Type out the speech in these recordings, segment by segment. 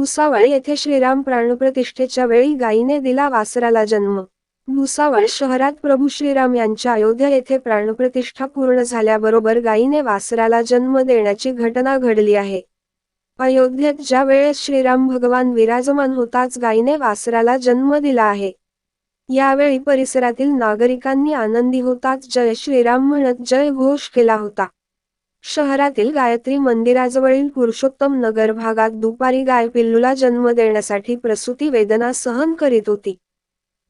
भुसावळ येथे श्रीराम प्राणप्रतिष्ठेच्या वेळी गायीने दिला वासराला जन्म. भुसावळ शहरात प्रभू श्रीराम यांच्या अयोध्या येथे प्राणप्रतिष्ठा पूर्ण झाल्याबरोबर गायीने वासराला जन्म देण्याची घटना घडली आहे. अयोध्येत ज्या वेळेस श्रीराम भगवान विराजमान होताच गायीने वासराला जन्म दिला आहे. यावेळी परिसरातील नागरिकांनी आनंदी होताच जय श्रीराम म्हणत जय घोष केला होता. शहरातील गायत्री मंदिराजवळील पुरुषोत्तम नगर भागात दुपारी गाय पिल्लूला जन्म देण्यासाठी प्रसूती वेदना सहन करीत होती.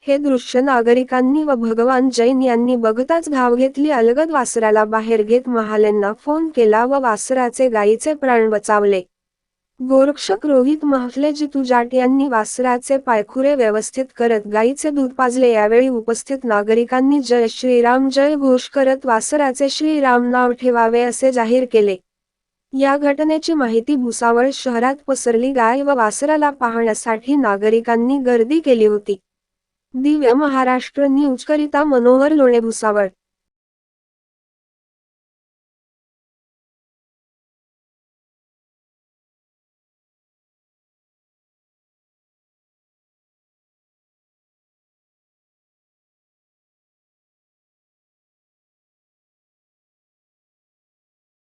हे दृश्य नागरिकांनी व भगवान जैन यांनी बघताच धाव घेतली अलगद वासराला बाहेर घेत महालेंना फोन केला व वासराचे गायीचे प्राण बचावले. गोरक्षक रोहित महाफले जितू जाट यांनी वासराचे पायखुरे व्यवस्थित करत गायीचे दूध पाजले यावेळी उपस्थित नागरिकांनी जय श्रीराम जय घोष करत वासराचे श्रीराम नाव ठेवावे असे जाहीर केले. या घटनेची माहिती भुसावळ शहरात पसरली. गाय व वासराला पाहण्यासाठी नागरिकांनी गर्दी केली होती. दिव्य महाराष्ट्र न्यूज करिता मनोहर लोणे भुसावळ